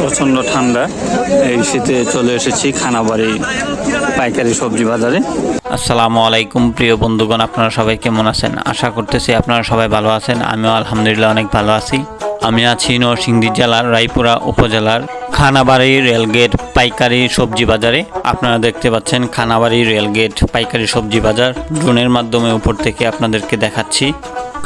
প্রচণ্ড ঠান্ডা। এই শীতে চলে এসেছি খানাবাড়ি পাইকারি সবজি বাজারে। আসসালামু আলাইকুম, প্রিয় বন্ধুগণ, আপনারা সবাই কেমন আছেন? আশা করতেছি আপনারা সবাই ভালো আছেন, আমিও আলহামদুলিল্লাহ অনেক ভালো আছি। আমি আছি নরসিংদী জেলার রায়পুরা উপজেলার খানাবাড়ি রেলগেট পাইকারি সবজি বাজারে। আপনারা দেখতে পাচ্ছেন খানাবাড়ি রেলগেট পাইকারি সবজি বাজার। ড্রোনের মাধ্যমে উপর থেকে আপনাদেরকে দেখাচ্ছি।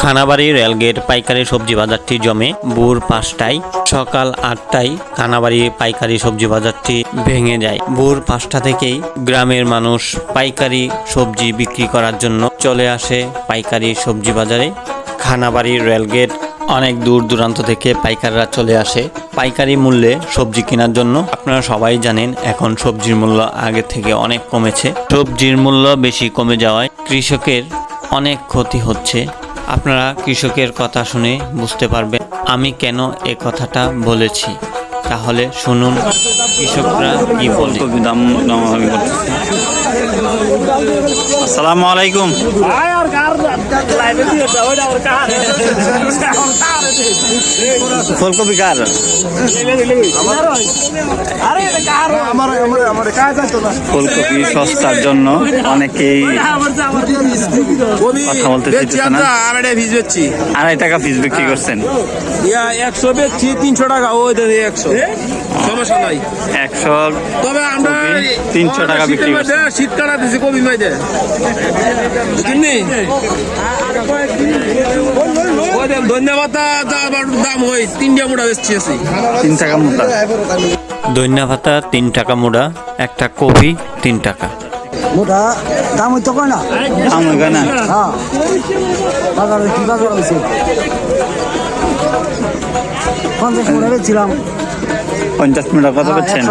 খানাবাড়ি রেলগেট পাইকারি সবজি বাজারটি জমে ভোর পাঁচটায়। সকাল আটটায় খানাবাড়ি পাইকারি সবজি বাজারটি ভেঙে যায়। ভোর পাঁচটা থেকেই গ্রামের মানুষ পাইকারি সবজি বিক্রি করার জন্য চলে আসে পাইকারি সবজি বাজারে। খানাবাড়ি রেলগেট অনেক দূর দূরান্ত থেকে পাইকাররা চলে আসে পাইকারি মূল্যে সবজি কেনার জন্য। আপনারা সবাই জানেন এখন সবজির মূল্য আগে থেকে অনেক কমেছে। সবজির মূল্য বেশি কমে যাওয়ায় কৃষকের অনেক ক্ষতি হচ্ছে। আপনারা কৃষকের কথা শুনে বুঝতে পারবেন আমি কেন এ কথাটা বলেছি। তাহলে শুনুন কৃষকরা কি বলে? দাম দামাদামি করতেছে আসসালামু আলাইকুম। ফুলকপি কার? ফুলকপি সস্তার জন্য অনেকেই কথা বলতে আড়াই পিস বেচছি। আড়াই টাকা পিস বিক্রি করছেন। ইয়া একশো বেচছি তিনশো টাকা ওই একশো। সমস্যা নাই। একশো তবে আমরা 300 টাকা বিক্রি শীত কাটা দিছি কবি মাইদে বুঝলি ধন্যবাদ দাম হই তিনটা মোটা বেচছি আছি। তিন টাকা মোটা ভাতা তিন টাকা মোড়া একটা কপি তিন টাকা। মোটা দাম হইতো কয় না? আমার গানা হ্যাঁ। বাজারে কি বাজার হয়েছে পঞ্চাশ মোটা বেচছিলাম। পঞ্চাশ মোটা কত বেচছেন?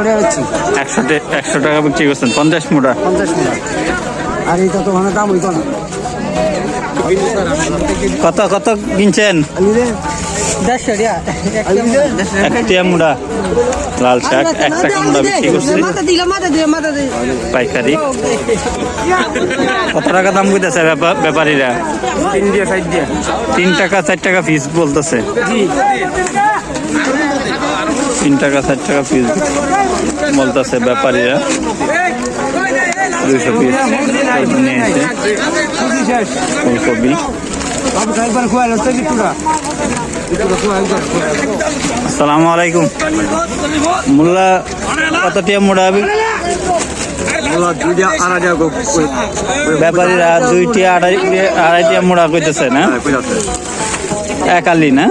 একশো টাকা একশো টাকা বিক্রি করছেন পঞ্চাশ মোটা পঞ্চাশ মোটা আর এইটা তো ওখানে দাম হইতো না। কত কত কিনছেন? মোড়া। লাল শাক এক টাকা মোড়া বিক্রি করছে। মাথা দিলে মাথা দিলে মাথা দিলে। পাইকারি। কত টাকা দাম কইতেছে ব্যাপা- ব্যাপারীরা? তিন টাকা চার টাকা পিস বলতেছে। তিন টাকা চার টাকা পিস বলতেছে ব্যাপারীরা। দুইশো পিস নিয়েছে ফুলকপি। আসসালামু আলাইকুম। মোল্লা কত টিয়া মোড়া হবে ব্যাপারীরা দুইটি আড়াই আড়াই টিয়া মোড়া কইতেছে না? এক আলি না